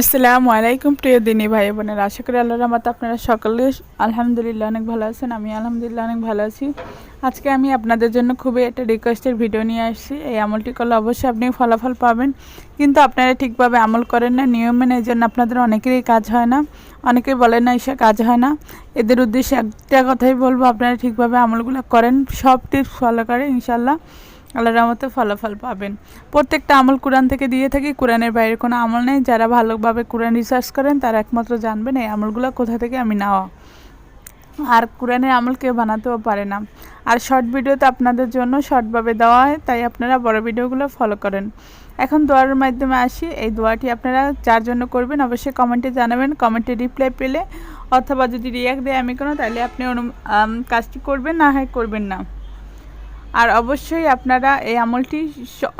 আসসালামু আলাইকুম, প্রিয় দিনী ভাই বোনের। আশা করি আল্লাহর রহমতে আপনারা সকলে আলহামদুলিল্লাহ অনেক ভালো আছেন, আমি আলহামদুলিল্লাহ অনেক ভালো আছি। আজকে আমি আপনাদের জন্য খুবই একটা রিকোয়েস্টের ভিডিও নিয়ে আসছি। এই আমলটি করলে অবশ্যই আপনি ফলাফল পাবেন, কিন্তু আপনারা ঠিকভাবে আমল করেন না, নিয়ম মেনে এই জন্য আপনাদের অনেকেরই কাজ হয় না। অনেকেই বলেন না এসে কাজ হয় না। এদের উদ্দেশ্যে একটা কথাই বলব, আপনারা ঠিকভাবে আমলগুলো করেন, সব টিপস ফলো করে ইনশাল্লাহ আল্লাহর রহমতে ফলাফল পাবেন। প্রত্যেকটা আমল কোরআন থেকে দিয়ে থাকি, কোরআনের বাইরে কোনো আমল নেই। যারা ভালোভাবে কোরআন রিসার্চ করেন, তারা একমাত্র জানবেন এই আমলগুলো কোথা থেকে আমি নেওয়া। আর কোরআনের আমল কেউ বানাতেও পারে না। আর শর্ট ভিডিও তো আপনাদের জন্য শর্টভাবে দেওয়া হয়, তাই আপনারা বড় ভিডিওগুলো ফলো করেন। এখন দোয়ার মাধ্যমে আসি। এই দোয়াটি আপনারা যার জন্য করবেন, অবশ্যই কমেন্টে জানাবেন। কমেন্টে রিপ্লাই পেলে অথবা যদি রিয়াক্ট দেয় আমি কোনো, তাহলে আপনি অনু কাজটি করবেন, না হয় করবেন না। আর অবশ্যই আপনারা এই আমলটি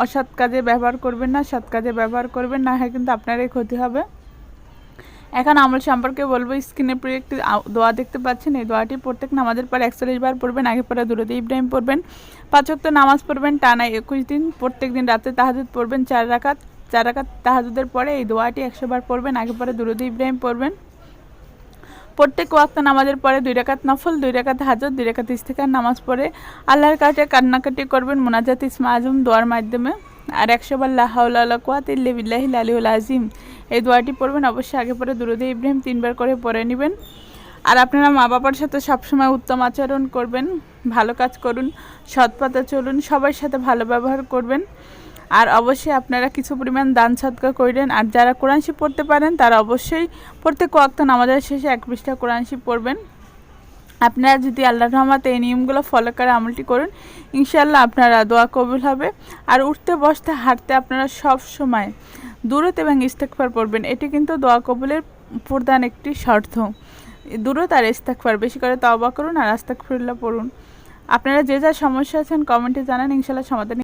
অসৎ কাজে ব্যবহার করবেন না, সৎ কাজে ব্যবহার করবেন, না হয় কিন্তু আপনারই ক্ষতি হবে। এখন আমল সম্পর্কে বলব, স্ক্রিনে পরে একটি দোয়া দেখতে পাচ্ছেন, এই দোয়াটি প্রত্যেক নামাজের পর একচল্লিশ বার পড়বেন, আগে পরে দূরতে ইব্রাহিম পড়বেন। পাঁচ ওয়াক্ত নামাজ পড়বেন টানা একুশ দিন, প্রত্যেক দিন রাতে তাহাজুদ পড়বেন, চার রাকাত চার রাকাত তাহাজুদের পরে এই দোয়াটি একশো বার পড়বেন, আগে পরে দূরতে ইব্রাহিম পড়বেন। প্রত্যেক ওয়াক্ত নামাজের পরে দুই রাকাত নফল, দুই রাকাত হাজত, দুই রাকাত ইস্তেকার নামাজ পড়ে আল্লাহর কাছে কান্নাকাটি করবেন মোনাজাত ইসমা আজম দোয়ার মাধ্যমে। আর একশো বার লাহাউল্লাহ কুয়াত ইল্লি বিল্লাহি আলিউল আজিম এই দোয়াটি পড়বেন, অবশ্যই আগে পরে দুরুদে ইব্রাহিম তিনবার করে পড়ে নেবেন। আর আপনারা মা বাবার সাথে সবসময় উত্তম আচরণ করবেন, ভালো কাজ করুন, সৎ পথে চলুন, সবার সাথে ভালো ব্যবহার করবেন। আর অবশ্যই আপনারা কিছু পরিমাণ দান সৎকার করবেন আর যারা কোরআন শিব পড়তে পারেন, তারা অবশ্যই প্রত্যেক ওয়াক্ত নামাজের শেষে এক পৃষ্ঠা কোরআন শিব পড়বেন। আপনারা যদি আল্লাহর রহমতে এই নিয়মগুলো ফলো করে আমলটি করুন ইনশাল্লাহ আপনারা দোয়া কবুল হবে। আর উঠতে, বসতে, হাঁটতে আপনারা সব সময় দূরত এবং ইস্তেকফার পড়বেন। এটি কিন্তু দোয়া কবুলের প্রধান একটি শর্ত। দূরত আর ইস্তেকফার বেশি করে তওবা করুন আর আস্তাকফিরুল্লাহ পড়ুন। আপনারা যে যা সমস্যা আছেন কমেন্টে জানান ইনশাল্লাহ সমাধান